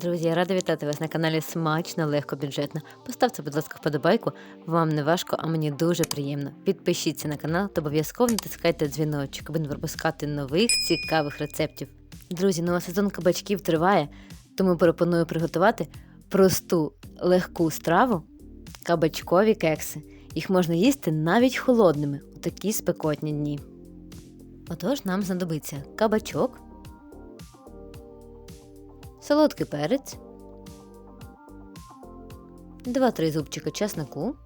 Друзі, я рада вітати вас на каналі Смачно, легко, бюджетно. Поставте, будь ласка, вподобайку. Вам не важко, а мені дуже приємно. Підпишіться на канал та обов'язково натискайте дзвіночок, аби не пропускати нових цікавих рецептів. Друзі, нова сезон кабачків триває, тому пропоную приготувати просту легку страву кабачкові кекси. Їх можна їсти навіть холодними у такі спекотні дні. Отож, нам знадобиться кабачок, солодкий перець, 2-3 зубчика чеснику,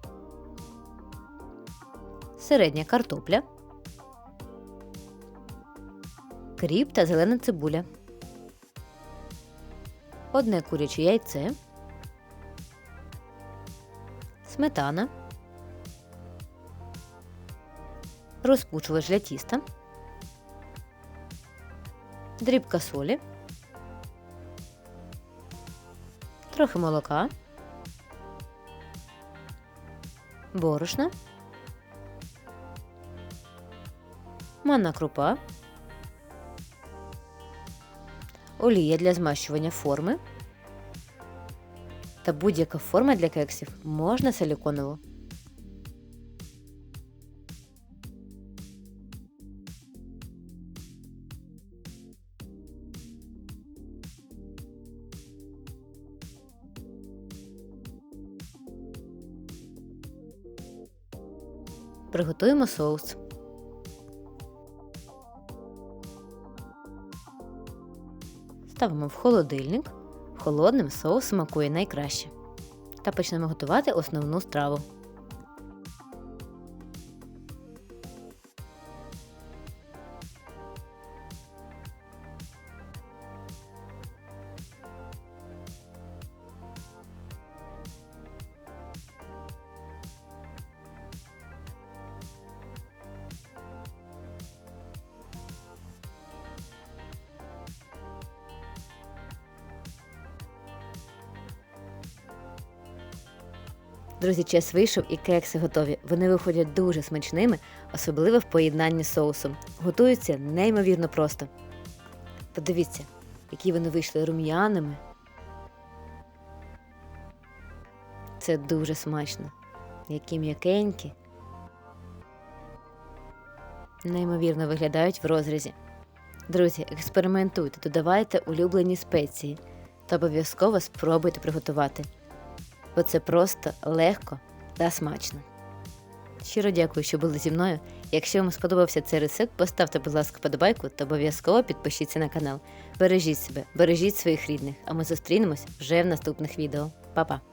середня картопля, кріп та зелена цибуля, одне куряче яйце, сметана, розпучувач для тіста, дрібка солі, трохи молока, борошна, манна крупа, олія для змащування форми. Та будь-яка форма для кексів можна силіконову. Приготуємо соус. Ставимо в холодильник. Холодним соус смакує найкраще. Та почнемо готувати основну страву. Друзі, час вийшов і кекси готові. Вони виходять дуже смачними, особливо в поєднанні з соусом. Готуються неймовірно просто. Подивіться, які вони вийшли рум'яними. Це дуже смачно. Які м'якенькі. Неймовірно виглядають в розрізі. Друзі, експериментуйте, додавайте улюблені спеції та обов'язково спробуйте приготувати бо це просто легко та смачно. Щиро дякую, що були зі мною. Якщо вам сподобався цей рецепт, поставте, будь ласка, подобайку та обов'язково підпишіться на канал. Бережіть себе, бережіть своїх рідних, а ми зустрінемось вже в наступних відео. Па-па!